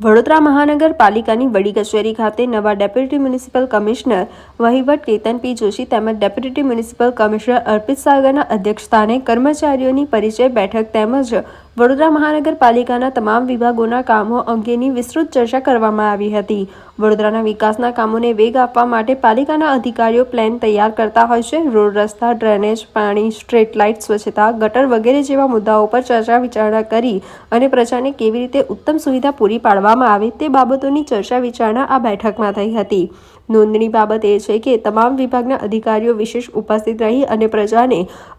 વડોદરા મહાનગરપાલિકાની વડી કચેરી ખાતે નવા ડેપ્યુટી મ્યુનિસિપલ કમિશનર વહીવટ કેતન પી જોશી તેમજ ડેપ્યુટી મ્યુનિસિપલ કમિશનર અર્પિત સાગરના અધ્યક્ષસ્થાને કર્મચારીઓની પરિચય બેઠક તેમજ વડોદરા મહાનગરપાલિકાના તમામ વિભાગોના કામો અંગેની વિસ્તૃત ચર્ચા કરવામાં આવી હતી. વડોદરાના વિકાસના કામોને વેગ આપવા માટે પાલિકાના અધિકારીઓ પ્લાન તૈયાર કરતા હોય છે. રોડ રસ્તા, ડ્રેનેજ, પાણી, સ્ટ્રીટ લાઇટ, સ્વચ્છતા, ગટર વગેરે જેવા મુદ્દાઓ પર ચર્ચા વિચારણા કરી અને પ્રજાને કેવી રીતે ઉત્તમ સુવિધા પૂરી પાડવામાં આવે તે બાબતોની ચર્ચા વિચારણા આ બેઠકમાં થઈ હતી. નોંધની બાબત એ છે કે તમામ વિભાગના અધિકારીઓ વિશેષ ઉપસ્થિત રહી અને પ્રજાને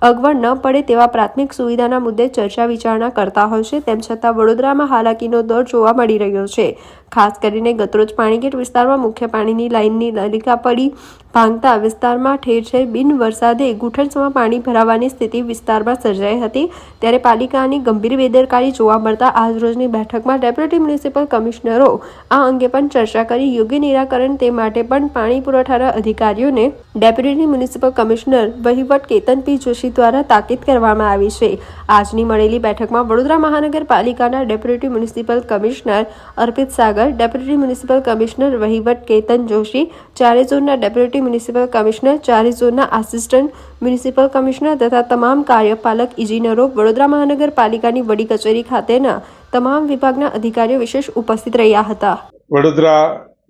અગવડ ન પડે તેવા પ્રાથમિક સુવિધાના મુદ્દે ચર્ચા વિચારણા કરતા હોય છે. તેમ છતાં વડોદરામાં હાલાકીનો દોર જોવા મળી રહ્યો છે. ખાસ કરીને ગતરોજ પાણીગેટ વિસ્તારમાં મુખ્ય પાણીની લાઇનની નલિકા પડી ભાંગતા વિસ્તારમાં ઠેર ઠેર બિન વરસાદે ગુઠણસમાં પાણી ભરાવાની સ્થિતિ વિસ્તારમાં સર્જાઈ હતી. ત્યારે પાલિકાની ગંભીર બેદરકારી જોવા મળતા આજરોજની બેઠકમાં ડેપ્યુટી મ્યુનિસિપલ કમિશનરો આ અંગે પણ ચર્ચા કરી. યોગ્ય નિરાકરણ તે માટે પણ પાણી પુરવઠાના અધિકારીઓને ડેપ્યુટી મ્યુનિસિપલ કમિશનર વહીવટ કેતન પી. જોશી દ્વારા તાકીદ કરવામાં આવી છે. આજની મળેલી બેઠકમાં વડોદરા મહાનગરપાલિકાના deputy municipal commissioner Arpit Sagar, deputy municipal commissioner વહીવટ કેતન જોશી ચારે ઝોનના ડેપ્યુટી મ્યુનિસિપલ કમિશનર ચારે ઝોનના આસિસ્ટન્ટ મ્યુનિસિપલ કમિશનર તથા તમામ કાર્યપાલક, ઇજનેરો વડોદરા મહાનગરપાલિકાની વડી કચેરી ખાતેના તમામ વિભાગના અધિકારીઓ વિશેષ ઉપસ્થિત રહ્યા હતા. વડોદરા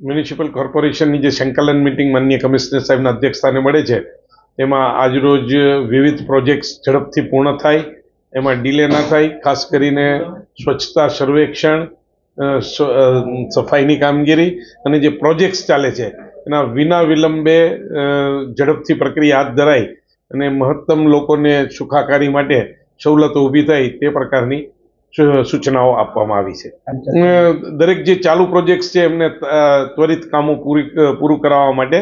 મ્યુનિસિપલ કોર્પોરેશનની જે સંકલન મિટિંગ માનનીય કમિશનર સાહેબના અધ્યક્ષસ્થાને મળે છે તેમાં આજરોજ વિવિધ પ્રોજેક્ટ્સ ઝડપથી પૂર્ણ થાય, એમાં ડીલે ના થાય, ખાસ કરીને સ્વચ્છતા સર્વેક્ષણ સફાઈની કામગીરી અને જે પ્રોજેક્ટ્સ ચાલે છે, એના વિના વિલંબે ઝડપથી પ્રક્રિયા હાથ ધરાય અને મહત્તમ લોકોને સુખાકારી માટે સવલતો ઊભી થાય તે પ્રકારની સૂચનાઓ આપવામાં આવી છે. દરેક જે ચાલુ પ્રોજેક્ટ્સ છે એમને ત્વરિત કામો પૂરી પૂરું કરાવવા માટે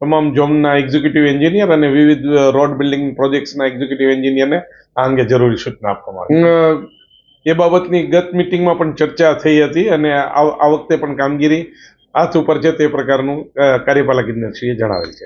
તમામ ઝોનના એક્ઝિક્યુટિવ એન્જિનિયર અને વિવિધ રોડ બિલ્ડિંગ પ્રોજેક્ટ્સના એક્ઝિક્યુટિવ એન્જિનિયરને આ અંગે જરૂરી સૂચના આપવામાં આવી એ બાબતની ગત મિટિંગમાં પણ ચર્ચા થઈ હતી અને આ વખતે પણ કામગીરી હાથ ઉપર છે તે પ્રકારનું કાર્યપાલક ઇજનેરશ્રીએ જણાવેલ છે.